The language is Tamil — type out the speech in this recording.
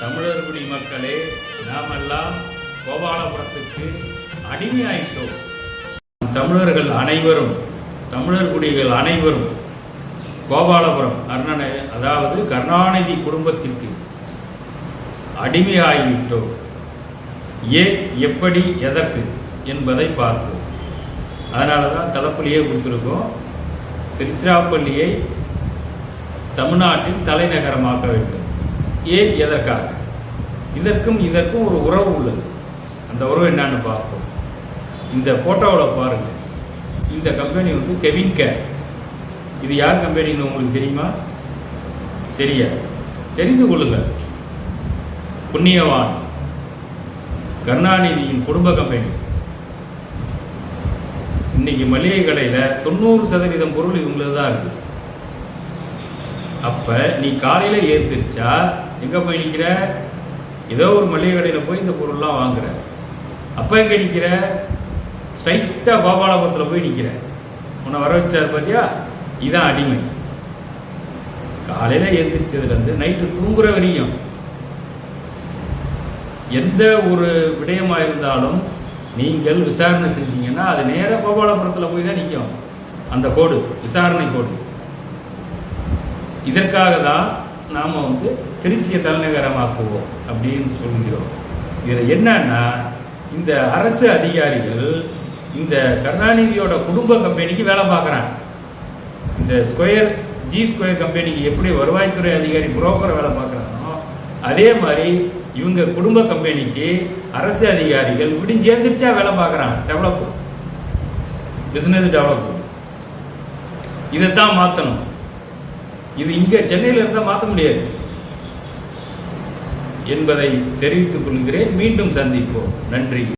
தமிழர் குடி மக்களே நாமெல்லாம் கோபாலபுரத்துக்கு அடிமையாயிட்டோம். தமிழர்கள் அனைவரும் தமிழர் குடிகள் அனைவரும் கோபாலபுரம் அருணனை அதாவது கருணாநிதி குடும்பத்திற்கு அடிமையாகிவிட்டோம். ஏன் எப்படி எதற்கு என்பதை பார்ப்போம். அதனால தான் தலைப்பள்ளியே கொடுத்துருக்கோம். திருச்சிராப்பள்ளியை தமிழ்நாட்டின் தலைநகரமாக்க வேண்டும். ஏன் எதற்காக? இதற்கும் இதற்கும் ஒரு உறவு உள்ளது. அந்த உறவு என்னன்னு பார்ப்போம். இந்த ஃபோட்டோவில் பாருங்கள் இந்த கம்பெனி வந்து கெவின் கேர் இது யார் கம்பெனின்னு உங்களுக்கு தெரியுமா? தெரியாது. தெரிந்து கொள்ளுங்கள். புண்ணியவான். கருணாநிதியின் குடும்ப கம்பெனி இன்னைக்கு மளிகை கடையில் தொண்ணூறு சதவீதம் பொருள் இவங்களது தான் இருக்குது அப்போ நீ காலையில் ஏந்திரிச்சா எங்கே போய் நிற்கிற ஏதோ ஒரு மளிகை கடையில் போய் இந்த பொருள்லாம் வாங்குற. அப்போ எங்கே நிற்கிற ஸ்ட்ரைட்டாக கோபாலபுரத்தில் போய் நிற்கிற உன்னை வர வச்சார் பார்த்தியா இதான் அடிமை. காலையில் எழுந்திரிச்சதுலேருந்து நைட்டு தூங்குற வரையும் எந்த ஒரு விடயமாக இருந்தாலும் நீங்கள் விசாரணை செஞ்சீங்கன்னா அது நேராக கோபாலபுரத்தில் போய் தான் நிற்கும் அந்த கோடு விசாரணை கோடு. இதற்காக தான் நாம் வந்து திருச்சியை தலைநகரமாக்குவோம் அப்படின்னு சொல்கிறோம். இதில் என்னன்னா இந்த அரசு அதிகாரிகள் இந்த கருணாநிதியோட குடும்ப கம்பெனிக்கு வேலை பார்க்குறாங்க. இந்த ஸ்கொயர் ஜி ஸ்கொயர் கம்பெனிக்கு எப்படி வருவாய்த்துறை அதிகாரி புரோக்கர் வேலை பார்க்குறானோ அதே மாதிரி இவங்க குடும்ப கம்பெனிக்கு அரசு அதிகாரிகள் விடிஞ்சு எழுந்திரிச்சா வேலை பார்க்குறாங்க. டெவலப் பிஸ்னஸ் டெவலப் இதைத்தான் மாற்றணும் இது இங்கே சென்னையில் இருந்தால் மாற்ற முடியாது. என்பதை தெரிவித்துக் கொள்கிறேன். மீண்டும் சந்திப்போம். நன்றி.